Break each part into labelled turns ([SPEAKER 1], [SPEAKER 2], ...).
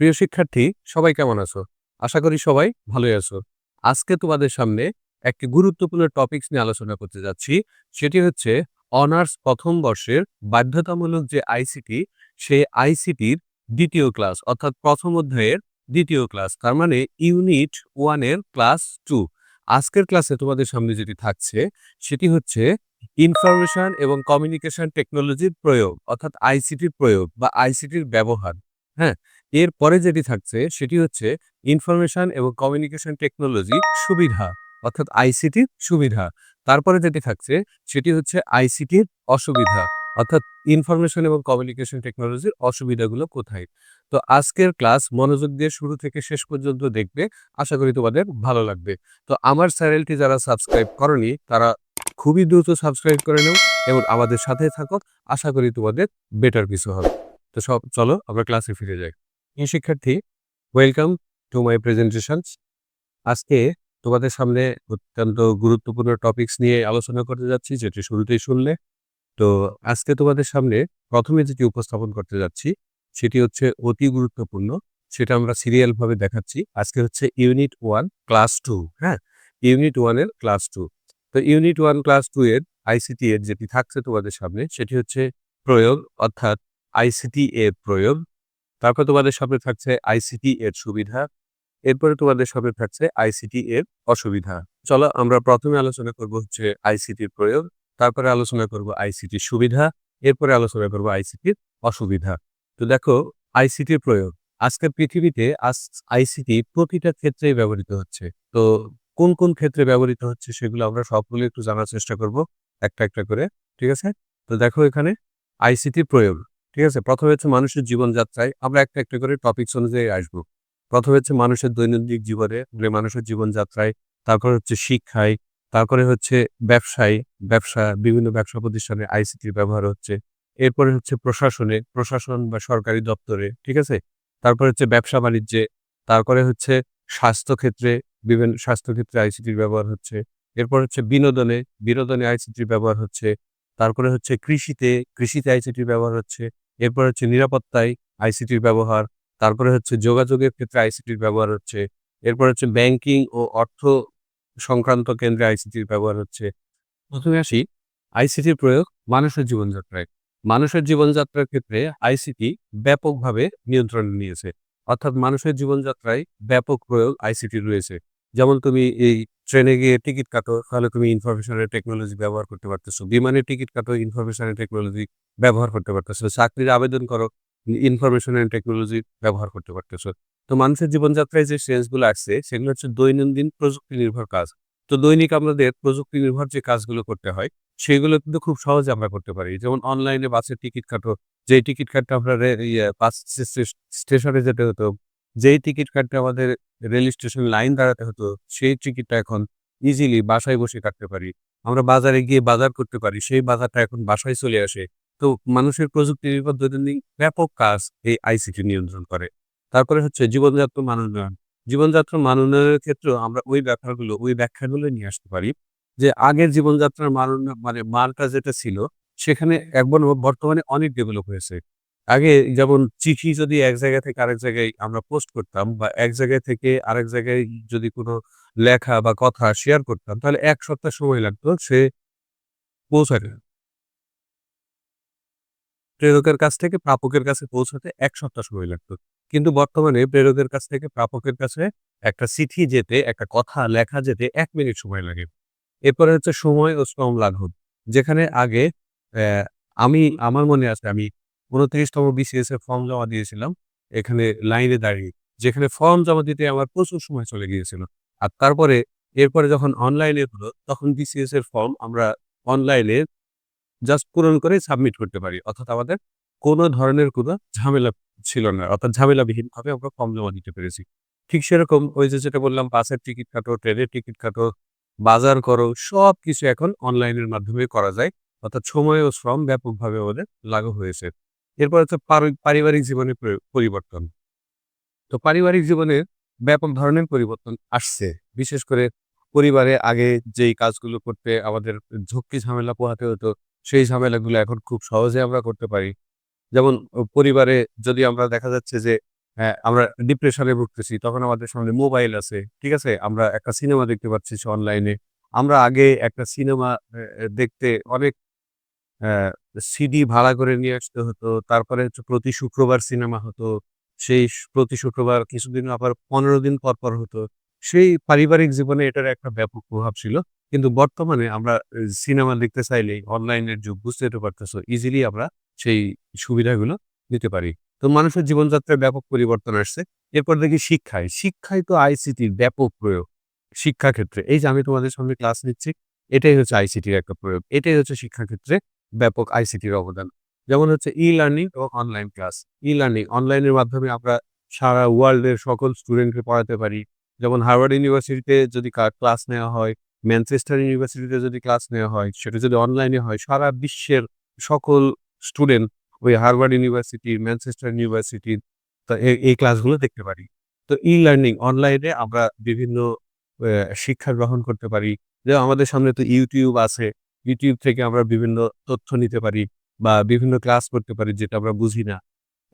[SPEAKER 1] প্রিয় শিক্ষার্থী, সবাই কেমন আছো? আশা করি সবাই ভালোই আছো। আজকে তোমাদের সামনে একটি গুরুত্বপূর্ণ টপিকস নিয়ে আলোচনা করতে যাচ্ছি। সেটি হচ্ছে অনার্স প্রথম বর্ষের বাধ্যতামূলক যে আইসিটি সেই আইসিটির দ্বিতীয় ক্লাস অর্থাৎ প্রথম অধ্যায়ের দ্বিতীয় ক্লাস তার মানে ইউনিট ওয়ানের ক্লাস টু আজকের ক্লাসে তোমাদের সামনে যেটি থাকছে, সেটি হচ্ছে ইনফরমেশন এবং কমিউনিকেশন টেকনোলজির প্রয়োগ, অর্থাৎ আইসিটির প্রয়োগ বা আইসিটির ব্যবহার। হ্যাঁ এর পরে যেটি থাকছে, সেটি হচ্ছে ইনফরমেশন এবং কমিউনিকেশন টেকনোলজি সুবিধা, অর্থাৎ আইসিটির সুবিধা। তারপরে যেটি থাকছে, সেটি হচ্ছে আইসিটির অসুবিধা, অর্থাৎ ইনফরমেশন এবং কমিউনিকেশন টেকনোলজির অসুবিধাগুলো কোথায়? তো আজকের ক্লাস মনোযোগ দিয়ে শুরু থেকে শেষ পর্যন্ত দেখবে, আশা করি তোমাদের ভালো লাগবে। তো আমার চ্যানেলটি যারা সাবস্ক্রাইব করনি, তারা খুবই দ্রুত সাবস্ক্রাইব করে নাও এবং আমাদের সাথে থাকো। আশা করি তোমাদের বেটার কিছু হবে। তো সব, চলো, আমরা ক্লাসে ফিরে যাই। প্রিয় শিক্ষার্থী ওয়েলকাম টু মাই প্রেজেন্টেশন আজকে তোমাদের সামনে অত্যন্ত গুরুত্বপূর্ণ টপিকস নিয়ে আলোচনা করতে যাচ্ছি, যেটি শুরুতেই শুনলে। তো আজকে তোমাদের সামনে প্রথমে যেটি উপস্থাপন করতে যাচ্ছি, সেটি হচ্ছে অতি গুরুত্বপূর্ণ, সেটা আমরা সিরিয়াল ভাবে দেখাচ্ছি। আজকে হচ্ছে ইউনিট ওয়ান ক্লাস টু হ্যাঁ? ইউনিট ওয়ানের ক্লাস টু তো ইউনিট ওয়ান ক্লাস টু এর আইসিটি এর যেটি থাকছে তোমাদের সামনে, সেটি হচ্ছে প্রয়োগ, অর্থাৎ আইসিটি এর প্রয়োগ। তারপর তোমাদের সামনে থাকছে আইসিটি এর সুবিধা, এরপরে তোমাদের সামনে থাকছে আইসিটি এর অসুবিধা। চলো আমরা প্রথমে আলোচনা করব হচ্ছে আইসিটির প্রয়োগ, তারপরে আলোচনা করব আইসিটির সুবিধা, এরপরে আলোচনা করব আইসিটির অসুবিধা। তো দেখো আইসিটির প্রয়োগ, আজকের পৃথিবীতে আজ আইসিটি প্রতিটা ক্ষেত্রেই ব্যবহৃত হচ্ছে। তো কোন কোন ক্ষেত্রে ব্যবহৃত হচ্ছে সেগুলো আমরা সবগুলো একটু জানার চেষ্টা করব, একটা একটা করে, ঠিক আছে? তো দেখো এখানে আইসিটির প্রয়োগ ঠিক আছে? প্রথমে হচ্ছে মানুষের জীবনযাত্রায় আমরা একটা একটা করে টপিকস অনুযায়ী আসব। প্রথমে হচ্ছে মানুষের দৈনন্দিন জীবনে মানে মানুষের জীবনযাত্রায়, তারপরে হচ্ছে শিক্ষায়, তারপরে হচ্ছে ব্যবসায়, ব্যবসা, বিভিন্ন ব্যবসা প্রতিষ্ঠানে আইসিটির ব্যবহার হচ্ছে। এরপরে হচ্ছে প্রশাসনে, প্রশাসন বা সরকারি দপ্তরে, ঠিক আছে? তারপরে হচ্ছে ব্যবসা বাণিজ্যে, তারপরে হচ্ছে স্বাস্থ্যক্ষেত্রে, বিভিন্ন স্বাস্থ্যক্ষেত্রে আইসিটির ব্যবহার হচ্ছে। এরপর হচ্ছে বিনোদনে বিনোদনে আইসিটির ব্যবহার হচ্ছে। তারপরে হচ্ছে কৃষিতে কৃষিতে আইসিটির ব্যবহার হচ্ছে। এরপর হচ্ছে নিরাপত্তায় আইসিটির ব্যবহার, তারপরে হচ্ছে যোগাযোগের ক্ষেত্রে আইসিটির ব্যবহার হচ্ছে, এরপর হচ্ছে ব্যাংকিং ও অর্থ সংক্রান্ত কেন্দ্রে আইসিটির ব্যবহার হচ্ছে। প্রথমে আসি আইসিটির প্রয়োগ মানুষের জীবনযাত্রায়। মানুষের জীবনযাত্রার ক্ষেত্রে আইসিটি ব্যাপকভাবে নিয়ন্ত্রণে নিয়েছে। অর্থাৎ মানুষের জীবনযাত্রায় ব্যাপক প্রয়োগ আইসিটি রয়েছে। যেমন তুমি এই ট্রেনে গিয়ে টিকিট কাটো, তাহলে তুমি ইনফরমেশনের টেকনোলজি ব্যবহার করতে পারতেছো। বিমানের টিকিট কাটো ইনফরমেশনের টেকনোলজি ব্যবহার করতে পারতেছো। চাকরির আবেদন করো ইনফরমেশন অ্যান্ড টেকনোলজি ব্যবহার করতে পারতেছো। তো মানুষের জীবনযাত্রায় যে চেঞ্জগুলো আসছে, সেগুলো হচ্ছে দৈনন্দিন প্রযুক্তি নির্ভর কাজ। তো দৈনিক আমাদের প্রযুক্তি নির্ভর যে কাজগুলো করতে হয়, সেগুলো কিন্তু খুব সহজে আমরা করতে পারি। যেমন অনলাইনে বাসের টিকিট কাটো, যেই টিকিট কাটটা আমরা বাস স্টেশনে যেতে হতো যেই টিকিট কাটতে আমাদের রেল স্টেশন লাইন দাঁড়াতে হতো, সেই টিকিটটা এখন ইজিলি বাসায় বসে কাটতে পারি। আমরা বাজারে গিয়ে বাজার করতে পারি, সেই বাজারটা এখন বাসায় চলে আসে। তো মানুষের প্রযুক্তি নির্ভর দৈনন্দিন ব্যাপক কাজ এই আইসিটি নিয়ন্ত্রণ করে। তারপরে হচ্ছে জীবনযাত্রা মান উন্নয়ন জীবনযাত্রা মান উন্নয়নের ক্ষেত্রেও আমরা ওই ব্যাপারগুলো, ওই ব্যাখ্যাগুলো নিয়ে আসতে পারি যে আগের জীবনযাত্রার মান উন্নয়ন মানে মানটা যেটা ছিল, সেখানে একবার বর্তমানে অনেক ডেভেলপ হয়েছে। আগে যেমন চিঠি যদি এক জায়গা থেকে আরেক জায়গায় আমরা পোস্ট করতাম বা এক জায়গায় থেকে আরেক জায়গায় যদি কোনো লেখা বা কথা শেয়ার করতাম, তাহলে এক সপ্তাহ সময় লাগতো, সে পৌঁছাতে। প্রেরকের কাছ থেকে প্রাপকের কাছে পৌঁছাতে এক সপ্তাহ সময় লাগতো। কিন্তু বর্তমানে প্রেরকের কাছ থেকে প্রাপকের কাছে একটা চিঠি যেতে, একটা কথা লেখা যেতে এক মিনিট সময় লাগে। এরপরে হচ্ছে সময় ও শ্রম লাঘব। যেখানে আগে আমি, আমার মনে আছে আমি উনত্রিশতম বিসিএস এর ফর্ম জমা দিয়েছিলাম। এখানে লাইনে দাঁড়িয়ে, যেখানে ফর্ম জমা দিতে আমার প্রচুর সময় চলে গিয়েছিল। আর তারপরে, এরপরে যখন অনলাইনে হলো, তখন বিসিএস এর ফর্ম আমরা অনলাইনে জাস্ট পূরণ করে সাবমিট করতে পারি। অর্থাৎ আমাদের কোনো ধরনের কোনো ঝামেলা ছিল না। অর্থাৎ ঝামেলাবিহীনভাবে আমরা ফর্ম জমা দিতে পেরেছি। ঠিক সেরকম ওই যে যেটা বললাম, বাসের টিকিট কাটো, ট্রেনের টিকিট কাটো, বাজার করো সব কিছু এখন অনলাইনের মাধ্যমে করা যায়। অর্থাৎ সময় ও শ্রম ব্যাপকভাবে আমাদের লাগু হয়েছে। এরপর হচ্ছে পারিবারিক জীবনে পরিবর্তন তো পারিবারিক জীবনে ব্যাপক ধরনের পরিবর্তন আসছে বিশেষ করে পরিবারে আগে যেই কাজগুলো করতে আমাদের ঝক্কি ঝামেলা পোহাতে হতো সেই ঝামেলাগুলো এখন খুব সহজে আমরা করতে পারি যেমন পরিবারে যদি আমরা দেখা যাচ্ছে যে হ্যাঁ, আমরা ডিপ্রেশনে ভুগতেছি তখন আমাদের সামনে মোবাইল আছে। ঠিক আছে? আমরা একটা সিনেমা দেখতে পাচ্ছি অনলাইনে। আমরা আগে একটা সিনেমা দেখতে অনেক সিডি ভাড়া করে নিয়ে আসতে হতো। তারপরে হচ্ছে প্রতি শুক্রবার সিনেমা হতো। সেই প্রতি শুক্রবার কিছুদিন আবার ১৫ দিন পর, পর হতো। সেই পারিবারিক জীবনে এটার একটা ব্যাপক প্রভাব ছিল। কিন্তু বর্তমানে আমরা সিনেমা দেখতে চাইলেই অনলাইনের যুগ বুঝতে পারতেছো। ইজিলি আমরা সেই সুবিধাগুলো নিতে পারি। তো মানুষের জীবনযাত্রায় ব্যাপক পরিবর্তন আসছে। এরপর দেখি শিক্ষায়। শিক্ষায় তো আইসিটির ব্যাপক প্রয়োগ। শিক্ষাক্ষেত্রে এই যে আমি তোমাদের সামনে ক্লাস নিচ্ছি, এটাই হচ্ছে আইসিটির একটা প্রয়োগ। এটাই হচ্ছে শিক্ষাক্ষেত্রে ব্যাপক আইসিটির অবদান। যেমন হচ্ছে ই-লার্নিং এবং অনলাইন ক্লাস। ই-লার্নিং অনলাইনের মাধ্যমে আমরা সারা ওয়ার্ল্ডের সকল স্টুডেন্টকে পড়াতে পারি। যেমন হার্ভার্ড ইউনিভার্সিটিতে যদি ক্লাস নেওয়া হয়, ম্যানচেস্টার ইউনিভার্সিটিতে যদি ক্লাস নেওয়া হয়, সেটা যদি অনলাইনে হয়, সারা বিশ্বের সকল স্টুডেন্ট ওই হার্ভার্ড ইউনিভার্সিটি, ম্যানচেস্টার ইউনিভার্সিটির এই ক্লাসগুলো দেখতে পারি। তো ই-লার্নিং অনলাইনে আমরা বিভিন্ন শিক্ষা গ্রহণ করতে পারি। যেমন আমাদের সামনে তো ইউটিউব আছে। YouTube থেকে আমরা বিভিন্ন তথ্য নিতে পারি বা বিভিন্ন ক্লাস করতে পারি যেটা আমরা বুঝি না।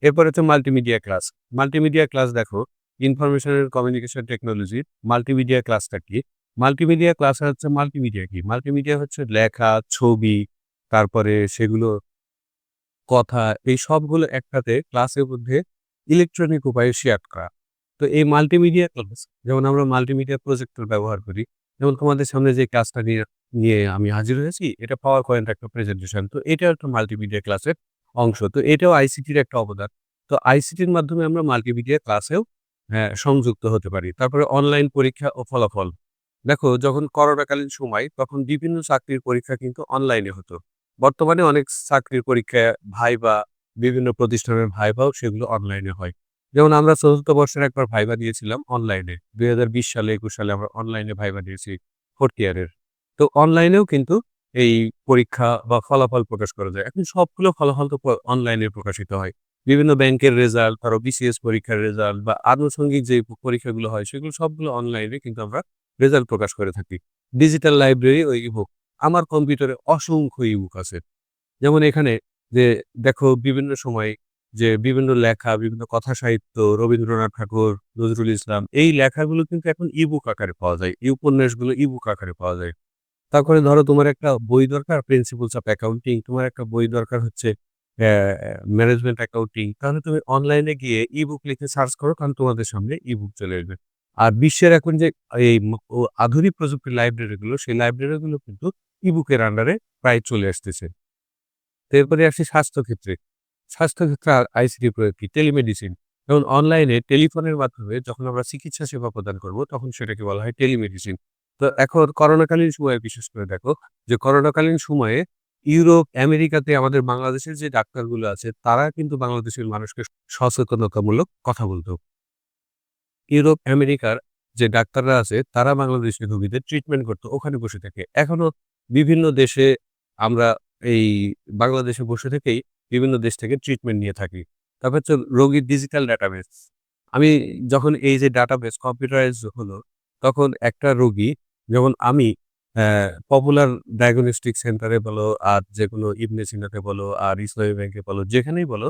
[SPEAKER 1] এরপরে হচ্ছে মাল্টিমিডিয়া ক্লাস। মাল্টিমিডিয়া ক্লাস দেখো ইনফরমেশন এন্ড কমিউনিকেশন টেকনোলজির মাল্টিমিডিয়া ক্লাসটা কি? মাল্টিমিডিয়া ক্লাস হচ্ছে মাল্টিমিডিয়া কি? মাল্টিমিডিয়া হচ্ছে লেখা, ছবি, তারপরে সেগুলো কথা এই সবগুলো একসাথে ক্লাসের মধ্যে ইলেকট্রনিক উপায়ে শেয়ার করা। তো এই মাল্টিমিডিয়া ক্লাস যেমন আমরা মাল্টিমিডিয়া প্রজেক্টর ব্যবহার করি। যেমন তোমাদের সামনে যে ক্লাসটা নিয়ে নিয়ে আমি হাজির হয়েছি এটা পাওয়ার পয়েন্ট একটা প্রেজেন্টেশন। তো এটাও একটা মাল্টিমিডিয়া ক্লাসের অংশ। তো এটাও আইসিটির একটা অবদান। তো আইসিটির মাধ্যমে আমরা মাল্টিমিডিয়া ক্লাসেও হ্যাঁ, সংযুক্ত হতে পারি। তারপরে অনলাইন পরীক্ষা ও ফলাফল। দেখো যখন করোনাকালীন সময় তখন বিভিন্ন চাকরির পরীক্ষা কিন্তু অনলাইনে হতো। বর্তমানে অনেক চাকরির পরীক্ষা ভাইবা, বিভিন্ন প্রতিষ্ঠানের ভাইবাও সেগুলো অনলাইনে হয়। যেমন আমরা চতুর্থ বর্ষের একবার ভাইবা দিয়েছিলাম অনলাইনে। ২০২০ সালে ২১ সালে আমরা অনলাইনে ভাইবা দিয়েছি ফোর্থ ইয়ারের। তো অনলাইনেও কিন্তু এই পরীক্ষা বা ফলাফল প্রকাশ করা যায়। এখন সবগুলো ফলাফল তো অনলাইনে প্রকাশিত হয়। বিভিন্ন ব্যাংকের রেজাল্ট, ধরো বিসিএস পরীক্ষার রেজাল্ট বা আনুষঙ্গিক যে পরীক্ষাগুলো হয় সেগুলো সবগুলো অনলাইনে কিন্তু আমরা রেজাল্ট প্রকাশ করে থাকি। ডিজিটাল লাইব্রেরি ওই ই-বুক। আমার কম্পিউটারে অসংখ্য ই-বুক আছে। যেমন এখানে যে দেখো বিভিন্ন সময়ে যে বিভিন্ন লেখা, বিভিন্ন কথা সাহিত্য, রবীন্দ্রনাথ ঠাকুর, নজরুল ইসলাম এই লেখাগুলো কিন্তু এখন ই-বুক আকারে পাওয়া যায়। এই উপন্যাসগুলো ই-বুক আকারে পাওয়া যায়। তারপরে ধরো তোমার একটা বই দরকার প্রিন্সিপালস অফ অ্যাকাউন্টিং, তোমার একটা বই দরকার হচ্ছে ম্যানেজমেন্ট অ্যাকাউন্টিং। তাহলে তুমি অনলাইনে গিয়ে ই-বুক লিখে সার্চ করো কারণ তোমাদের সামনে ই-বুক চলে আসবে। আর বিশ্বের এখন যে এই আধুনিক প্রযুক্তির লাইব্রেরিগুলো সেই লাইব্রেরিগুলো কিন্তু ই-বুকের আন্ডারে প্রায় চলে আসতেছে। এরপরে আসি স্বাস্থ্যক্ষেত্রে। স্বাস্থ্যক্ষেত্রে আ আইসিটির প্রয়োগ কি? টেলিমেডিসিন। যেমন অনলাইনে টেলিফোনের মাধ্যমে যখন আমরা চিকিৎসা সেবা প্রদান করব তখন সেটাকে বলা হয় টেলিমেডিসিন। তো এখন করোনাকালীন সময়ে বিশেষ করে দেখো যে করোনাকালীন সময়ে ইউরোপ, আমেরিকাতে আমাদের বাংলাদেশের যে ডাক্তারগুলো আছে তারা কিন্তু বাংলাদেশের মানুষকে সচেতনতামূলক কথা বলত। ইউরোপ, আমেরিকার যে ডাক্তাররা আছে তারা বাংলাদেশের রোগীদের ট্রিটমেন্ট করতো ওখানে বসে থেকে। এখনও বিভিন্ন দেশে আমরা এই বাংলাদেশে বসে থেকেই বিভিন্ন দেশ থেকে ট্রিটমেন্ট নিয়ে থাকি। তারপর হচ্ছে রোগীর ডিজিটাল ডাটাবেস। আমি যখন এই যে ডাটাবেস কম্পিউটারাইজ হলো তখন একটা রোগী, যেমন আমি পপুলার ডায়াগনস্টিক সেন্টারে বলো, আর যেকোনো ইবনে সিনাতে বলো, আর ইসলামী ব্যাংকে বলো, যেখানেই বলো,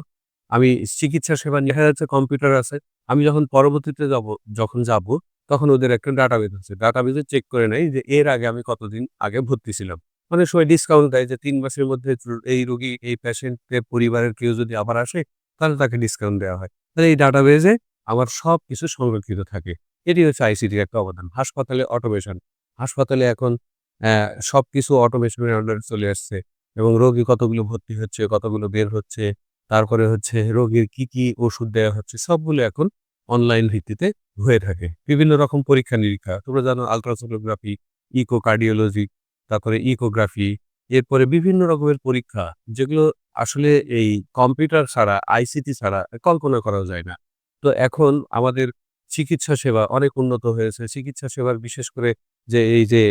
[SPEAKER 1] আমি চিকিৎসা সেবা দেখা যাচ্ছে কম্পিউটার আছে। আমি যখন পরবর্তীতে যাব, যখন যাব, তখন ওদের একটা ডাটাবেস আছে। ডাটাবেসে চেক করে নেয় যে এর আগে আমি কতদিন আগে ভর্তি ছিলাম। অনেক সময় ডিসকাউন্ট দেয় যে তিন মাসের মধ্যে এই রোগী, এই পেশেন্টের পরিবারের কেউ যদি আবার আসে, তাহলে তাকে ডিসকাউন্ট দেওয়া হয়। তাহলে এই ডাটাবেসে আমার সবকিছু সংরক্ষিত থাকে। এটি হচ্ছে আইসিটির একটা অবদান। হাসপাতালে অটোমেশন। হাসপাতালে এখন অ্যা সবকিছু অটোমেশনের আন্ডারে চলে আসছে এবং রোগী কতগুলো ভর্তি হচ্ছে, কতগুলো বের হচ্ছে, তারপরে হচ্ছে রোগীর কি, কি ওষুধ দেওয়া হচ্ছে সবগুলো এখন অনলাইন ভিত্তিতে হয়ে থাকে। বিভিন্ন রকম পরীক্ষা-নিরীক্ষা। তোমরা জানো আল্ট্রাসোনোগ্রাফি, ইকোকার্ডিওলজি, তারপরে ইকোগ্রাফি, এরপরে বিভিন্ন রকমের পরীক্ষা যেগুলো আসলে এই কম্পিউটার ছাড়া, আইসিটি ছাড়া কল্পনা করা যায় না। তো এখন আমাদের চিকিৎসা সেবা অনেক উন্নত হয়েছে। চিকিৎসা সেবার বিশেষ করে যে এই যে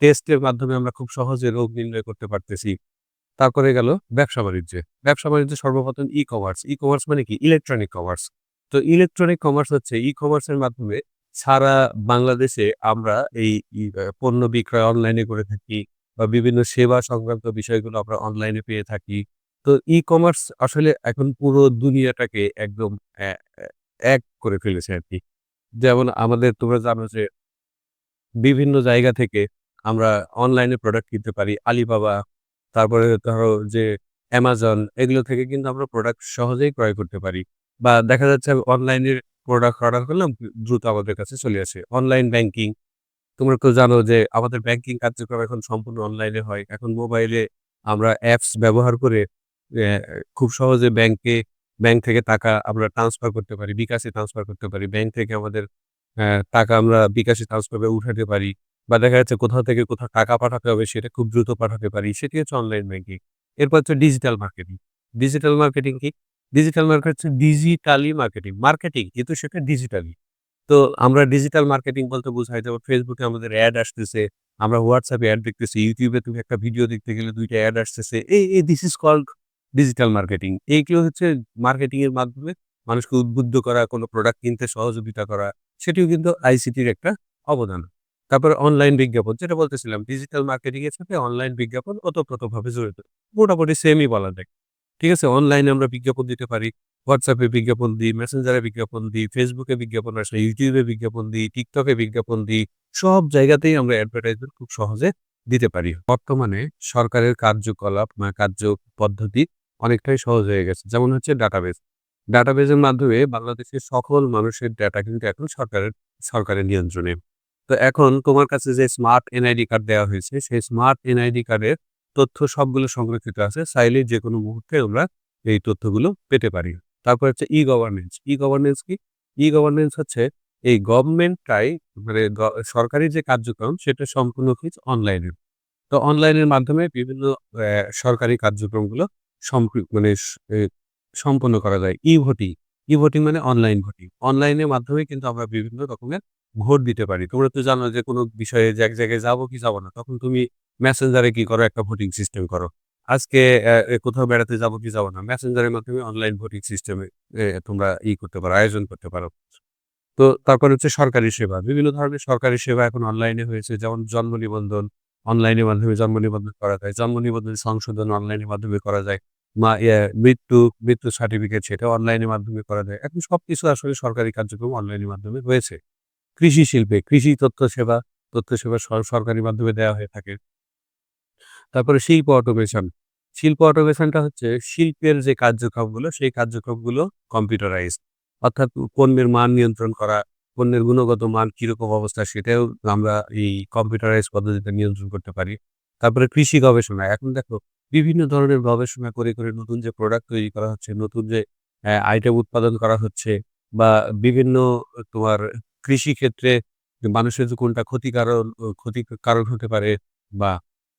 [SPEAKER 1] টেস্টের মাধ্যমে আমরা খুব সহজে রোগ নির্ণয় করতে পারতেছি। তারপরে গেল ব্যবসা-বাণিজ্যে। ব্যবসা-বাণিজ্যে সর্বপ্রথম ই-কমার্স। ই-কমার্স মানে কি? Electronic commerce. তো ইলেকট্রনিক কমার্স হচ্ছে ই-কমার্সের মাধ্যমে সারা বাংলাদেশে আমরা এই পণ্য বিক্রয় অনলাইনে করে থাকি বা বিভিন্ন সেবা সংক্রান্ত বিষয়গুলো আমরা অনলাইনে পেয়ে থাকি। তো ই-কমার্স আসলে এখন পুরো দুনিয়াটাকে একদম এক করে ফেলেছে আরকি। যেমন আমাদের তোমরা জানো যে বিভিন্ন জায়গা থেকে আমরা অনলাইনে প্রোডাক্ট কিনতে পারি। আলিবাবা তারপরে ধরো যে অ্যামাজন এগুলো থেকে কিন্তু আমরা প্রোডাক্ট সহজেই ক্রয় করতে পারি। বা দেখা যাচ্ছে অনলাইনে প্রোডাক্ট অর্ডার করলাম, দ্রুত আমাদের কাছে চলে আসে। অনলাইন ব্যাংকিং তোমরা তো জানো যে আমাদের ব্যাংকিং কার্যক্রম এখন সম্পূর্ণ অনলাইনে হয়। এখন মোবাইলে আমরা অ্যাপস ব্যবহার করে খুব সহজে ব্যাংকে ব্যাংক থেকে টাকা আমরা ট্রান্সফার করতে পারি, বিকাশে ট্রান্সফার করতে পারি। ব্যাংক থেকে আমাদের টাকা আমরা বিকাশে ট্রান্সফার করে উঠাতে পারি। বা দেখা যাচ্ছে কোথাও থেকে কোথাও টাকা পাঠাতে হবে সেটা খুব দ্রুত পাঠাতে পারি। সেটি হচ্ছে অনলাইন ব্যাংকিং। এরপর হচ্ছে ডিজিটাল মার্কেটিং। ডিজিটাল মার্কেটিং কি? ডিজিটাল মার্কেট হচ্ছে ডিজিটালি মার্কেটিং। মার্কেটিং কিন্তু সেটা ডিজিটালি। তো আমরা ডিজিটাল মার্কেটিং বলতে বোঝাই যেমন ফেসবুকে আমাদের অ্যাড আসতেছে। আমরা হোয়াটসঅ্যাপে অ্যাড দেখতেছি। ইউটিউবে তুমি একটা ভিডিও দেখতে গেলে দুইটা অ্যাড আসতেছে। এই, এই this is called digital marketing. এইগুলো হচ্ছে মার্কেটিং এর মাধ্যমে মানুষকে উদ্বুদ্ধ করা, কোনো প্রোডাক্ট কিনতে সহযোগিতা করা। সেটিও কিন্তু আইসিটির একটা অবদান। তারপরে অনলাইন বিজ্ঞাপন যেটা বলতেছিলাম ডিজিটাল মার্কেটিং এর সাথে অনলাইন বিজ্ঞাপন ওতপ্রোতভাবে জড়িত। মোটামুটি সেমই বলা যায়। ঠিক আছে? অনলাইনে আমরা বিজ্ঞাপন দিতে পারি। হোয়াটসঅ্যাপে বিজ্ঞাপন দিই, এ বিজ্ঞাপন দিই, ফেসবুকে বিজ্ঞাপন আসলে ইউটিউবে বিজ্ঞাপন দিই, টিকটকে বিজ্ঞাপন দিই। সব জায়গাতেই আমরা অ্যাডভার্টাইজমেন্ট খুব সহজে দিতে পারি। বর্তমানে সরকারের কার্যকলাপ বা কার্য পদ্ধতি অনেকটাই সহজ হয়ে গেছে। যেমন হচ্ছে ডাটাবেস। ডাটাবেজের মাধ্যমে বাংলাদেশের সকল মানুষের ডাটা কিন্তু এখন সরকারের সরকারের নিয়ন্ত্রণে। তো এখন তোমার কাছে যে স্মার্ট এনআইডি কার্ড দেওয়া হয়েছে, সেই স্মার্ট এনআইডি কার্ডের তথ্য সবগুলো সংরক্ষিত আছে। চাইলেই যেকোনো মুহূর্তে আমরা এই তথ্যগুলো পেতে পারি। তারপর হচ্ছে ই-গভর্নেন্স। ই-গভর্নেন্স কি? ই-গভর্নেন্স হচ্ছে এই গভর্নমেন্টটাই মানে সরকারি যে কার্যক্রম সেটা সম্পূর্ণ হচ্ছে অনলাইনে। তো অনলাইনের মাধ্যমে বিভিন্ন সরকারি কার্যক্রমগুলো মানে সম্পন্ন করা যায়। ই-ভোটিং, ই-ভোটিং মানে অনলাইন ভোটিং। অনলাইনের মাধ্যমে কিন্তু আমরা বিভিন্ন রকমের ভোট দিতে পারি। তোমরা তো জানো যে কোনো বিষয়ে এক জায়গায় যাব কি যাব না, তখন তুমি মেসেঞ্জারে কি করো একটা ভোটিং সিস্টেম করো। আজকে কোথাও বেড়াতে যাব কি যাব না, মেসেঞ্জারের মাধ্যমে অনলাইন ভোটিং সিস্টেমে তোমরা ই করতে পারো, আয়োজন করতে পারো। তো তারপর হচ্ছে সরকারি সেবা। বিভিন্ন ধরনের সরকারি সেবা এখন অনলাইনে হয়েছে। যেমন জন্ম নিবন্ধন, অনলাইনের মাধ্যমে জন্ম নিবন্ধন করা যায়। জন্ম নিবন্ধন সংশোধন অনলাইনের মাধ্যমে করা যায়। ইয়া মৃত্যু, মৃত্যু সার্টিফিকেট সেটাও অনলাইনের মাধ্যমে করা যায়। এখন সবকিছু আসলে সরকারি কার্যক্রম অনলাইনের মাধ্যমে হয়েছে। কৃষি শিল্পে, কৃষি তথ্য সেবা, তথ্য সেবা সরকারি মাধ্যমে দেওয়া হয়ে থাকে। তারপরে শিল্প অটোমেশন। শিল্প অটোমেশনটা হচ্ছে শিল্পের যে কার্যক্রমগুলো, সেই কার্যক্রমগুলো কম্পিউটারাইজ অর্থাৎ পণ্যের মান নিয়ন্ত্রণ করা, পণ্যের গুণগত মান কীরকম অবস্থা সেটাও আমরা এই কম্পিউটারাইজড পদ্ধতিতে নিয়ন্ত্রণ করতে পারি। তারপরে কৃষি গবেষণা। এখন দেখো বিভিন্ন ধরনের গবেষণা করে, করে নতুন যে প্রোডাক্ট তৈরি করা হচ্ছে, নতুন যে আইটেম উৎপাদন করা হচ্ছে বা বিভিন্ন তোমার কৃষি ক্ষেত্রে মানুষের যে কোনটা ক্ষতিকারণ ও ক্ষতির কারণ হতে পারে বা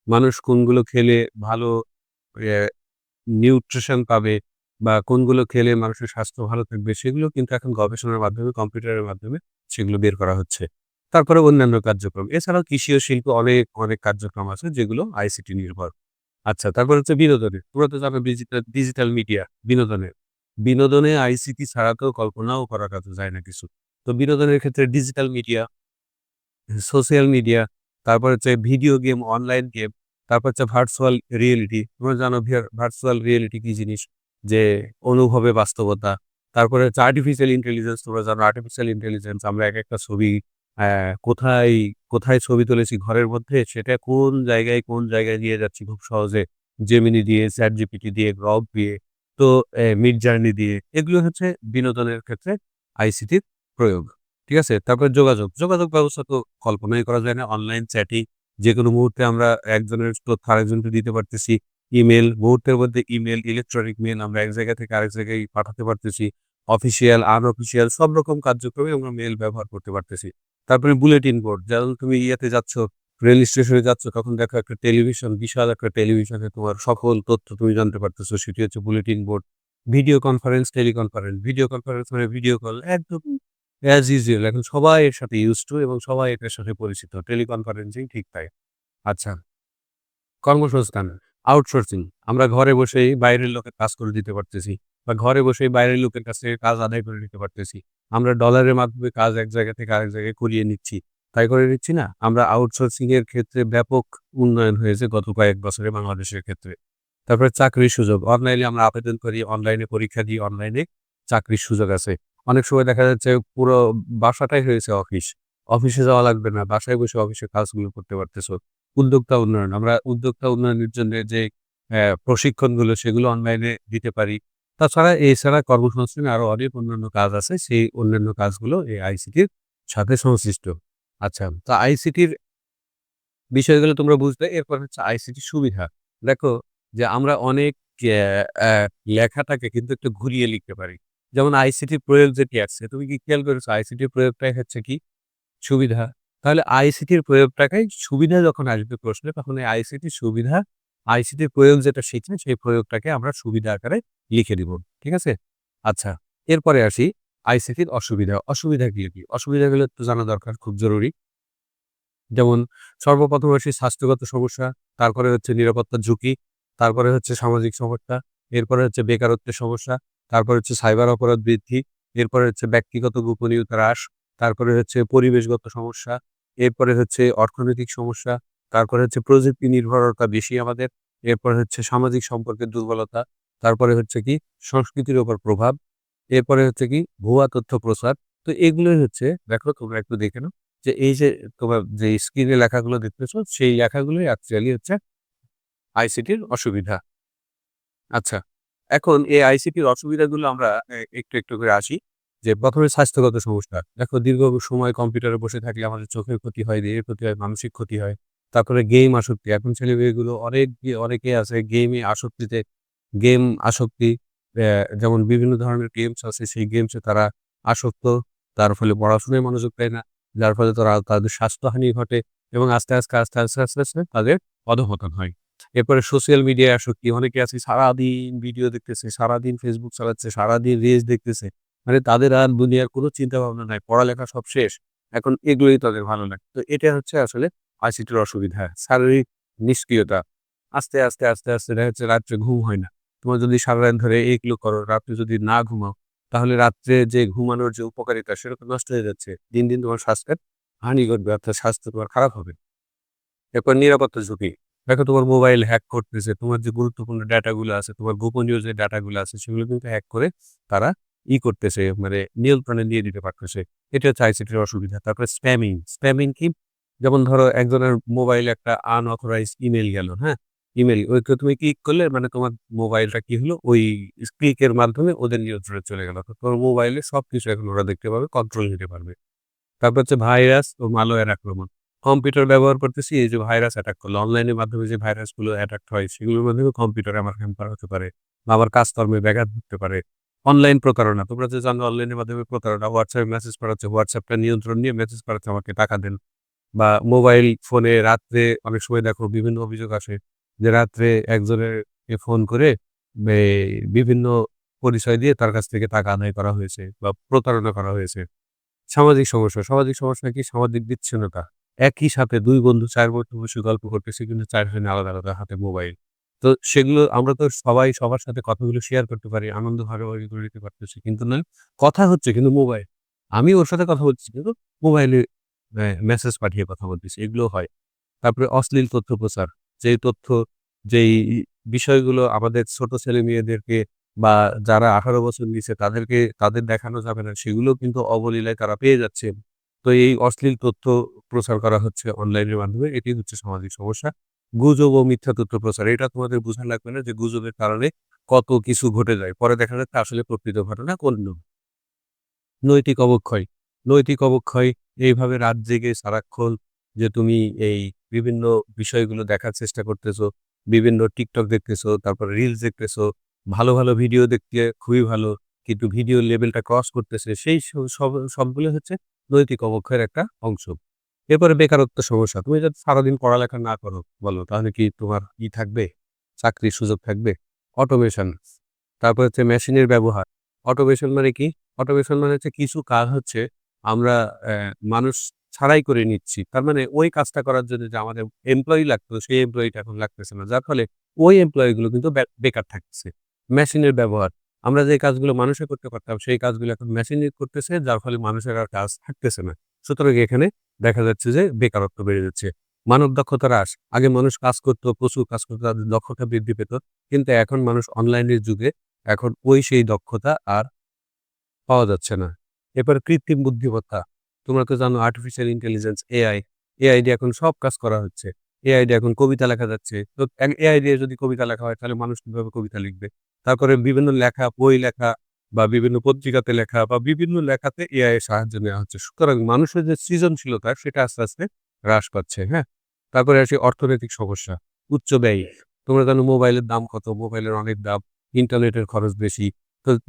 [SPEAKER 1] মানুষ কোনগুলো খেলে ভালো নিউট্রিশন পাবে বা কোনগুলো খেলে মানুষের স্বাস্থ্য ভালো থাকবে সেগুলো কিন্তু এখন গবেষণার মাধ্যমে কম্পিউটারের মাধ্যমে সেগুলো বের করা হচ্ছে। তারপরে অন্যান্য কার্যক্রম। এছাড়াও কৃষি ও শিল্প অনেক, অনেক কার্যক্রম আছে যেগুলো আইসিটি নির্ভর। আচ্ছা তারপর হচ্ছে বিনোদনের। তোমরা তো জানো ডিজিটাল ডিজিটাল মিডিয়া বিনোদনের। বিনোদনে আইসিটি ছাড়া তো কল্পনাও করা যায় না কিছু। তো বিনোদনের ক্ষেত্রে ডিজিটাল মিডিয়া, সোশ্যাল মিডিয়া, তারপর হচ্ছে ভিডিও গেম, অনলাইন গেম, তারপর হচ্ছে ভার্চুয়াল রিয়েলিটি। তোমরা জানো ভার্চুয়াল রিয়েলিটি কি জিনিস? যে অনুভবে বাস্তবতা। তারপরে হচ্ছে আর্টিফিশিয়াল ইন্টেলিজেন্স তোমরা জানো আর্টিফিশিয়াল ইন্টেলিজেন্স আমরা এক একটা ছবি কোথায়, কোথায় ছবি তুলেছি ঘরের মধ্যে সেটা কোন জায়গায়, কোন জায়গায় নিয়ে যাচ্ছি খুব সহজে জেমিনি দিয়ে, ChatGPT দিয়ে, গ্রব দিয়ে, তো মিড জার্নি দিয়ে। এগুলো হচ্ছে বিনোদনের ক্ষেত্রে আইসিটির প্রয়োগ। ঠিক আছে? তারপরে যোগাযোগ। যোগাযোগ ব্যবস্থা তো কল্পনাই করা যায় না। অনলাইন চ্যাটিং যেকোনো মুহূর্তে আমরা একজনের তথ্য আরেকজনকে দিতে পারতেছি। ইমেল মুহূর্তের মধ্যে ইমেল ইলেকট্রনিক মেল আমরা এক জায়গা থেকে আরেক জায়গায় পাঠাতে পারতেছি। অফিসিয়াল, আনঅফিসিয়াল সব রকম কার্যক্রমে আমরা মেল ব্যবহার করতে পারতেছি। তারপরে বুলেটিন বোর্ড যেমন তুমি ইয়েতে যাচ্ছ, রেল স্টেশনে যাচ্ছ তখন দেখো একটা টেলিভিশন, বিশাল একটা টেলিভিশনে তোমার সকল তথ্য তুমি জানতে পারতেছো সেটি হচ্ছে bulletin board. Video conference, teleconference. Video conference মানে ভিডিও কল একদম অ্যাজ ইউজুয়াল এখন সবাই এর সাথে ইউজ টু এবং সবাই এটার সাথে পরিচিত। টেলিকনফারেন্সিং ঠিক তাই। আচ্ছা। কর্মসংস্থান, আউটসোর্সিং। আমরা ঘরে বসেই বাইরের লোকের কাজ করে দিতে পারতেছি বা ঘরে বসেই বাইরের লোকের কাছ কাজ আদায় করে নিতে পারতেছি। আমরা ডলারের মাধ্যমে কাজ এক জায়গা থেকে আরেক জায়গায় করিয়ে নিচ্ছি। তাই করে নিচ্ছি না? আমরা আউটসোর্সিং এর ক্ষেত্রে ব্যাপক উন্নয়ন হয়েছে গত কয়েক বছরে বাংলাদেশের ক্ষেত্রে। তারপরে চাকরির সুযোগ। অনলাইনে আমরা আবেদন করি, অনলাইনে পরীক্ষা দিই, অনলাইনে চাকরির সুযোগ আছে। অনেক সময় দেখা যাচ্ছে পুরো বাসাটাই হয়েছে অফিস। অফিসে যাওয়া লাগবে না। বাসায় বসে অফিসে কাজগুলো করতে পারতেছো। উদ্যোক্তা উন্নয়ন। আমরা উদ্যোক্তা উন্নয়নের জন্য যে প্রশিক্ষণগুলো সেগুলো অনলাইনে দিতে পারি। তাছাড়া এছাড়া কর্মসংস্থানে আরও অনেক অন্যান্য কাজ আছে। সেই অন্যান্য কাজগুলো এই আইসিটির সাথে সংশ্লিষ্ট। আচ্ছা, তো আইসিটির বিষয়গুলো তোমরা বুঝবে। এরপর হচ্ছে আইসিটির সুবিধা। দেখো যে আমরা অনেক লেখাটাকে কিন্তু একটু ঘুরিয়ে লিখতে পারি। যেমন আইসিটির প্রয়োগ যেটি আছে, তুমি কি খেয়াল করেছ আইসিটির প্রয়োগটাই হচ্ছে কি? সুবিধা। তাহলে আইসিটির প্রয়োগটাকেই সুবিধা যখন আসবে প্রশ্নে তখন এই আইসিটির সুবিধা, আইসিটির প্রয়োগ যেটা শিখছি সেই প্রয়োগটাকে আমরা সুবিধা আকারে লিখে দিব। ঠিক আছে? আচ্ছা, এরপরে আসি আইসিটির অসুবিধা। অসুবিধা কি, কি? অসুবিধাগুলো একটু জানা দরকার খুব জরুরি। যেমন সর্বপ্রথম আসি স্বাস্থ্যগত সমস্যা, তারপরে হচ্ছে নিরাপত্তার ঝুঁকি, তারপরে হচ্ছে সামাজিক সমস্যা, এরপরে হচ্ছে বেকারত্বের সমস্যা, তারপরে হচ্ছে সাইবার অপরাধ বৃদ্ধি, এরপরে হচ্ছে ব্যক্তিগত গোপনীয়তা হ্রাস, তারপরে হচ্ছে পরিবেশগত সমস্যা, এরপরে হচ্ছে অর্থনৈতিক সমস্যা, তারপরে হচ্ছে প্রযুক্তি নির্ভরতা বেশি আমাদের, এরপরে হচ্ছে সামাজিক সম্পর্কের দুর্বলতা, তারপরে হচ্ছে কি সংস্কৃতির ওপর প্রভাব, এরপরে হচ্ছে কি ভুয়া তথ্য প্রচার। তো এগুলোই হচ্ছে দেখো তোমরা একটু দেখে নাও যে এই যে তোমার যে স্ক্রিনে লেখাগুলো দেখতেছো সেই লেখাগুলোই অ্যাকচুয়ালি হচ্ছে আইসিটির অসুবিধা। আচ্ছা, এখন এই আইসিটির অসুবিধাগুলো আমরা একটু, একটু করে আসি। যে প্রথমে স্বাস্থ্যগত সমস্যা। দেখো দীর্ঘ সময় কম্পিউটারে বসে থাকলে আমাদের চোখের ক্ষতি হয়, দেহের ক্ষতি হয়, মানসিক ক্ষতি হয়। তারপরে গেম আসক্তি। এখন ছেলেমেয়েগুলো অনেক অনেকে আছে গেমে আসক্তিতে গেম আসক্তি যেমন বিভিন্ন ধরনের গেমস আছে সেই গেমসে তারা আসক্ত। তার ফলে পড়াশোনায় মনোযোগ দেয় না। যার ফলে তারা তাদের স্বাস্থ্যহানি ঘটে এবং আস্তে, আস্তে, আস্তে, আস্তে, আস্তে, আস্তে তাদের অধঃপতন হয়। এরপরে সোশ্যাল মিডিয়ায় আসক্তি। অনেকে আছে সারাদিন ভিডিও দেখতেছে, সারাদিন ফেসবুক চালাচ্ছে, সারাদিন রিলস দেখতেছে। মানে তাদের আর দুনিয়ার কোনো চিন্তা ভাবনা নাই। পড়ালেখা সব শেষ। এখন এগুলোই তাদের ভালো লাগে। তো এটা হচ্ছে আসলে আইসিটির অসুবিধা। শারীরিক নিষ্ক্রিয়তা। আস্তে, আস্তে, আস্তে, আস্তে দেখা যাচ্ছে রাত্রে ঘুম হয় না। তোমার যদি সারারাত ধরে এগুলো করো, রাত্রে যদি না ঘুমাও, তাহলে রাত্রে যে ঘুমানোর যে উপকারিতা সেটা তো নষ্ট হয়ে যাচ্ছে। দিন, দিন তোমার স্বাস্থ্যের হানি ঘটবে অর্থাৎ স্বাস্থ্য তোমার খারাপ হবে। এরপর নিরাপত্তা ঝুঁকি। দেখো তোমার মোবাইল হ্যাক করতেছে। তোমার যে গুরুত্বপূর্ণ ডাটাগুলো আছে, তোমার গোপনীয় যে ডাটাগুলো আছে সেগুলো কিন্তু হ্যাক করে তারা ই করতেছে মানে নিয়ন্ত্রণে নিয়ে দিতে পারতেছে। এটা হচ্ছে আইসিটির অসুবিধা। তারপরে স্প্যামিং। স্প্যামিং কি? যেমন ধরো একজনের মোবাইলে একটা আনঅথরাইজড ইমেল গেল, হ্যাঁ? ইমেইল ওইটা তুমি ক্লিক করলে মানে তোমার মোবাইলটা কি হলো ওই ক্লিকের মাধ্যমে ওদের নিয়ন্ত্রণে চলে গেল। তোমার মোবাইলে সব কিছু এখন ওরা দেখতে পাবে, কন্ট্রোল নিতে পারবে। তারপর হচ্ছে ভাইরাস ও ম্যালওয়্যার আক্রমণ। কম্পিউটার ব্যবহার করতেছি এই যে ভাইরাস অ্যাটাক করল। অনলাইনের মাধ্যমে যে ভাইরাসগুলো অ্যাটাক হয় সেগুলোর মাধ্যমে কম্পিউটারে আমার হ্যাম্পার হতে পারে বা আমার কাজকর্মে ব্যাঘাত ঘটতে পারে। অনলাইন প্রতারণা। তোমরা তো জানো অনলাইনের মাধ্যমে প্রতারণা। হোয়াটসঅ্যাপে মেসেজ পাঠাচ্ছে। হোয়াটসঅ্যাপটা নিয়ন্ত্রণ নিয়ে মেসেজ পাঠাচ্ছে আমাকে টাকা দেন। বা মোবাইল ফোনে রাত্রে অনেক সময় দেখো বিভিন্ন অভিযোগ আসে যে রাত্রে একজনের ফোন করে বিভিন্ন পরিচয় দিয়ে তার কাছ থেকে টাকা আদায় করা হয়েছে বা প্রতারণা করা হয়েছে। সামাজিক সমস্যা। সামাজিক সমস্যা কি? সামাজিক বিচ্ছিন্নতা। একই সাথে দুই বন্ধু চার বন্ধু বসে গল্প করতেছে কিন্তু ৪ জনে আলাদা, আলাদা হাতে মোবাইল। তো সেগুলো আমরা তো সবাই সবার সাথে কথাগুলো শেয়ার করতে পারি, আনন্দ ভাগাভাগি করে নিতে পারতেছি। কিন্তু না কথা হচ্ছে কিন্তু মোবাইল। আমি ওর সাথে কথা বলছি কিন্তু মোবাইলে মেসেজ পাঠিয়ে কথা বলতেছি। এগুলো হয়। তারপরে অশ্লীল তথ্য প্রচার। যেই তথ্য, যেই বিষয়গুলো আমাদের ছোট ছেলে-মেয়েদেরকে বা যারা ১৮ বছর নিচে তাদেরকে তাদের দেখানো যাবে না সেগুলোও কিন্তু অবলীলায় তারা পেয়ে যাচ্ছে। তো এই অশ্লীল তথ্য প্রচার করা হচ্ছে অনলাইনের মাধ্যমে। এটি হচ্ছে সামাজিক সমস্যা। গুজব ও মিথ্যা তথ্য প্রচার। এটা তোমাদের বোঝা লাগবে না যে গুজবের কারণে কত কিছু ঘটে যায়। পরে দেখা যাচ্ছে আসলে প্রকৃত ঘটনা কোন নৈতিক অবক্ষয়। নৈতিক অবক্ষয় এইভাবে রাত জেগে সারাক্ষণ যে তুমি এই বিভিন্ন বিষয়গুলো দেখার চেষ্টা করতেছো, বিভিন্ন টিকটক দেখতেছো, তারপর রিলস দেখতেছো, ভালো, ভালো ভিডিও দেখতে খুবই ভালো। কিন্তু ভিডিও লেভেলটা ক্রস করতেছে সেই সব সবগুলো হচ্ছে নৈতিক অবক্ষয়ের একটা অংশ। এরপরে বেকারত্ব সমস্যা। তুমি যদি সারাদিন পড়ালেখা না করো বলো তাহলে কি তোমার ই থাকবে? চাকরির সুযোগ থাকবে? অটোমেশন। তারপর হচ্ছে মেশিনের ব্যবহার। অটোমেশন মানে কি? অটোমেশন মানে হচ্ছে কিছু কাজ হচ্ছে আমরা মানুষ ছাড়াই করে নিচ্ছি। তার মানে ওই কাজটা করার জন্য যে আমাদের এমপ্লয়ি লাগতো, সেই এমপ্লয়িটা এখন লাগতেছে না। যার ফলে ওই এমপ্লয়ি গুলো কিন্তু বেকার থাকছে মেশিনের ব্যবহার। আমরা যে কাজগুলো মানুষে করতে পারতাম, সেই কাজগুলো এখন মেশিনই করতেছে, যার ফলে মানুষের আর কাজ থাকতেছে না। সুতরাং এখানে দেখা যাচ্ছে যে বেকারত্ব বেড়ে যাচ্ছে। মানব দক্ষতা হ্রাস। আগে মানুষ কাজ করতো, প্রচুর কাজ করতো, তাদের দক্ষতা বৃদ্ধি পেত। কিন্তু এখন মানুষ অনলাইনের যুগে এখন ওই সেই দক্ষতা আর পাওয়া যাচ্ছে না। এরপরে কৃত্রিম বুদ্ধিমত্তা। তোমরা তো জানো আর্টিফিশিয়াল ইন্টেলিজেন্স এআই। এআই দিয়ে এখন সব কাজ করা হচ্ছে। এআই দিয়ে এখন কবিতা লেখা যাচ্ছে। তো এআই দিয়ে যদি কবিতা লেখা হয় তাহলে মানুষ কীভাবে কবিতা লিখবে? তারপরে বিভিন্ন লেখা, বই লেখা বা বিভিন্ন পত্রিকাতে লেখা বা বিভিন্ন লেখাতে এআই এর সাহায্য নেওয়া হচ্ছে। সুতরাং মানুষের যে সৃজনশীলতা সেটা আস্তে, আস্তে হ্রাস পাচ্ছে, হ্যাঁ? তারপরে আসি অর্থনৈতিক সমস্যা, উচ্চ ব্যয়। তোমরা জানো মোবাইলের দাম কত? মোবাইলের অনেক দাম। ইন্টারনেটের খরচ বেশি।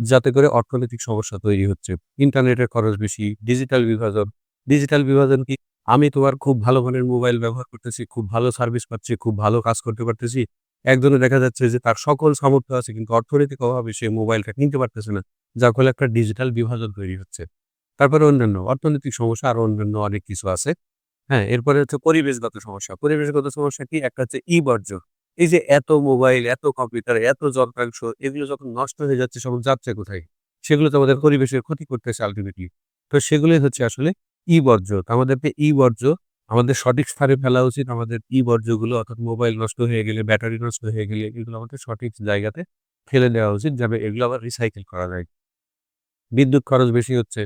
[SPEAKER 1] যাতে করে অর্থনৈতিক সমস্যা তৈরি হচ্ছে। ইন্টারনেটের খরচ বেশি, ডিজিটাল বিভাজন। ডিজিটাল বিভাজন কি? আমি তোমার খুব ভালো মানের মোবাইল ব্যবহার করতেছি, খুব ভালো সার্ভিস পাচ্ছি, খুব ভালো কাজ করতে পারতেছি। একজনের দেখা যাচ্ছে যে তার সকল সামর্থ্য আছে কিন্তু অর্থনৈতিক অভাবে সে মোবাইলটা কিনতে পারতেছে না। যার ফলে একটা ডিজিটাল বিভাজন তৈরি হচ্ছে। তারপরে অন্যান্য অর্থনৈতিক সমস্যা আরও অন্যান্য অনেক কিছু আছে। হ্যাঁ, এরপরে হচ্ছে পরিবেশগত সমস্যা। পরিবেশগত সমস্যা কি? একটা হচ্ছে ই-বর্জ্য। এই যে এত মোবাইল, এত কম্পিউটার, এত যন্ত্রাংশ এগুলো যখন নষ্ট হয়ে যাচ্ছে সব যাচ্ছে কোথায়? সেগুলো তো আমাদের পরিবেশের ক্ষতি করতেছে আল্টিমেটলি। তো সেগুলোই হচ্ছে আসলে ই-বর্জ্য। আমাদেরকে ই-বর্জ্য আমাদের সঠিক স্থানে ফেলা উচিত। আমাদের ই-বর্জ্যগুলো অর্থাৎ মোবাইল নষ্ট হয়ে গেলে, ব্যাটারি নষ্ট হয়ে গেলে এগুলো আমাদের সঠিক জায়গাতে ফেলে দেওয়া উচিত যাবে এগুলো আবার রিসাইকেল করা যায়। বিদ্যুৎ খরচ বেশি হচ্ছে।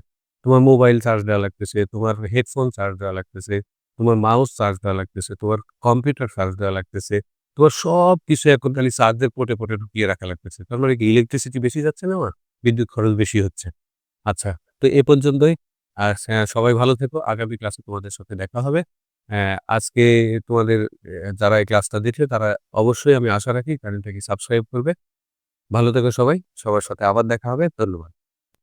[SPEAKER 1] তোমার মোবাইল চার্জ দেওয়া লাগতেছে, তোমার হেডফোন চার্জ দেওয়া লাগতেছে, তোমার মাউস চার্জ দেওয়া লাগতেছে, তোমার কম্পিউটার চার্জ দেওয়া লাগতেছে। তোমার সবকিছু এখন খালি চার্জের পোর্টে, পোর্টে ঢুকিয়ে রাখা লাগতেছে। তার মানে কি ইলেকট্রিসিটি বেশি যাচ্ছে না আমার? বিদ্যুৎ খরচ বেশি হচ্ছে। আচ্ছা, তো এ পর্যন্তই। আর হ্যাঁ, সবাই ভালো থেকো। আগামী ক্লাসে তোমাদের সাথে দেখা হবে। হ্যাঁ, আজকে তোমাদের যারা এই ক্লাসটা দেখলে তারা অবশ্যই আমি আশা রাখি চ্যানেলটাকে সাবস্ক্রাইব করবে। ভালো থেকো সবাই। সবার সাথে আবার দেখা হবে। ধন্যবাদ।